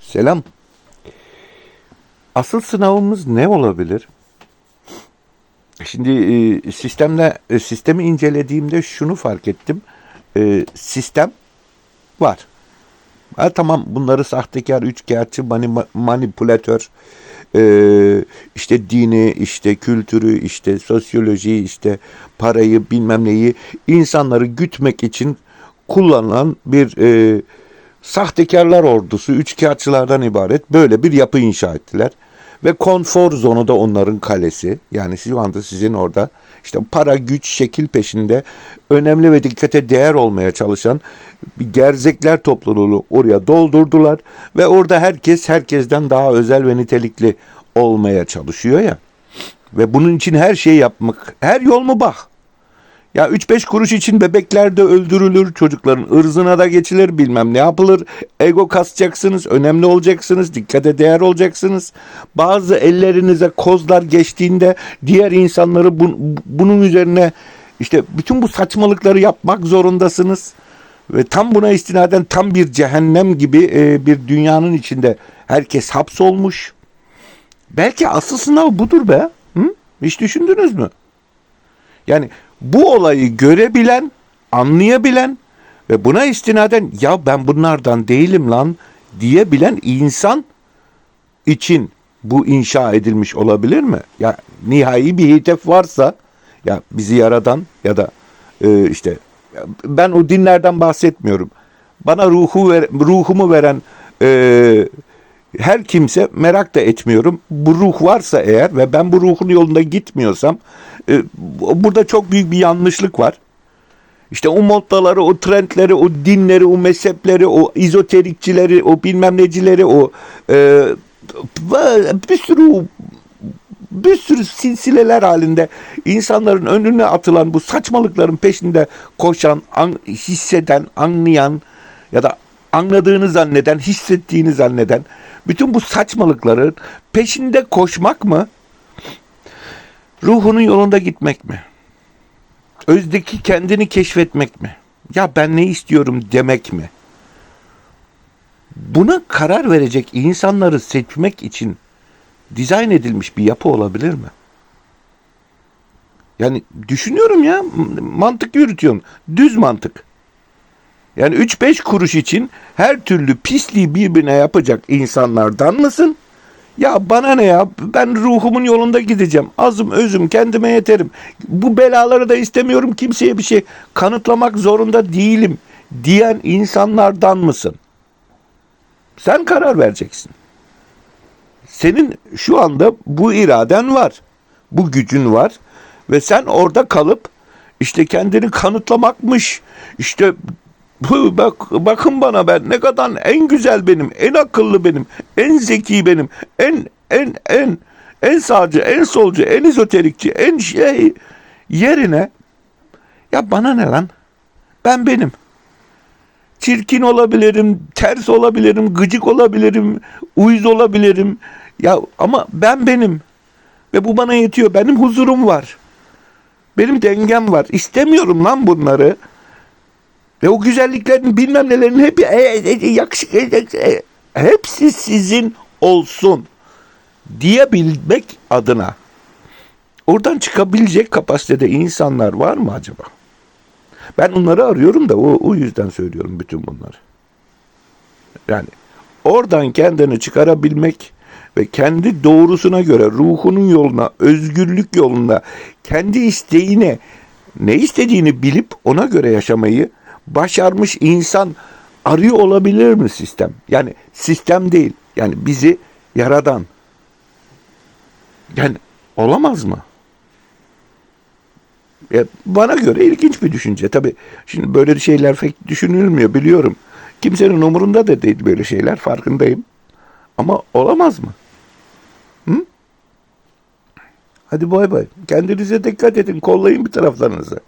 Selam. Asıl sınavımız ne olabilir? Şimdi e, sistemle e, sistemi incelediğimde şunu fark ettim. E, sistem var. Ha, tamam bunları sahtekar, üçkağıtçı, mani, manipülatör, e, işte dini, işte kültürü, işte sosyolojiyi, işte parayı bilmem neyi insanları gütmek için kullanılan bir e, sahtekarlar ordusu, üçkağıtçılardan ibaret böyle bir yapı inşa ettiler. Ve konfor zonu da onların kalesi. Yani şu anda sizin orada işte para, güç, şekil peşinde önemli ve dikkate değer olmaya çalışan bir gerzekler topluluğunu oraya doldurdular. Ve orada herkes herkesten daha özel ve nitelikli olmaya çalışıyor ya. Ve bunun için her şeyi yapmak, her yol mu bak. Ya 3-5 kuruş için bebekler de öldürülür, çocukların ırzına da geçilir, bilmem ne yapılır. Ego kasacaksınız, önemli olacaksınız, dikkate değer olacaksınız. Bazı ellerinize kozlar geçtiğinde diğer insanları bu, bunun üzerine işte bütün bu saçmalıkları yapmak zorundasınız. Ve tam buna istinaden tam bir cehennem gibi e, bir dünyanın içinde herkes hapsolmuş. Belki asıl sınav budur be. Hı? Hiç düşündünüz mü? Yani bu olayı görebilen, anlayabilen ve buna istinaden ya ben bunlardan değilim lan diyebilen insan için bu inşa edilmiş olabilir mi? Ya nihai bir hedef varsa ya bizi yaradan ya da e, işte ben o dinlerden bahsetmiyorum. Bana ruhu ver, ruhumu veren e, her kimse merak da etmiyorum. Bu ruh varsa eğer ve ben bu ruhun yolunda gitmiyorsam e, burada çok büyük bir yanlışlık var. İşte o moddaları, o trendleri, o dinleri, o mezhepleri, o izoterikçileri, o bilmem necileri, o e, bir sürü bir sürü silsileler halinde insanların önüne atılan bu saçmalıkların peşinde koşan, an, hisseden, anlayan ya da anladığını zanneden, hissettiğini zanneden bütün bu saçmalıkların peşinde koşmak mı? Ruhunun yolunda gitmek mi? Özdeki kendini keşfetmek mi? Ya ben ne istiyorum demek mi? Buna karar verecek insanları seçmek için dizayn edilmiş bir yapı olabilir mi? Yani düşünüyorum ya mantık yürütüyorum. Düz mantık. Yani 3-5 kuruş için her türlü pisliği birbirine yapacak insanlardan mısın? Ya bana ne ya ben ruhumun yolunda gideceğim. Azım özüm kendime yeterim. Bu belaları da istemiyorum kimseye bir şey kanıtlamak zorunda değilim diyen insanlardan mısın? Sen karar vereceksin. Senin şu anda bu iraden var. Bu gücün var. Ve sen orada kalıp işte kendini kanıtlamakmış. İşte bu bak bakın bana ben ne kadar en güzel benim, en akıllı benim, en zeki benim, en en en en sağcı, en solcu, en ezoterikçi, en şey yerine ya bana ne lan? Ben benim. Çirkin olabilirim, ters olabilirim, gıcık olabilirim, uyuz olabilirim. Ya ama ben benim. Ve bu bana yetiyor. Benim huzurum var. Benim dengem var. İstemiyorum lan bunları. Ve o güzelliklerin bilmem nelerin hep e, e, e, yakışık e, e, hepsi sizin olsun diyebilmek adına oradan çıkabilecek kapasitede insanlar var mı acaba? Ben onları arıyorum da o, o yüzden söylüyorum bütün bunları. Yani oradan kendini çıkarabilmek ve kendi doğrusuna göre ruhunun yoluna, özgürlük yoluna, kendi isteğine ne istediğini bilip ona göre yaşamayı başarmış insan arıyor olabilir mi sistem? Yani sistem değil. Yani bizi yaradan. Yani olamaz mı? Ya bana göre ilginç bir düşünce. Tabii şimdi böyle şeyler pek düşünülmüyor biliyorum. Kimsenin umurunda da değil böyle şeyler farkındayım. Ama olamaz mı? Hı? Hadi bay bay. Kendinize dikkat edin. Kollayın bir taraflarınızı.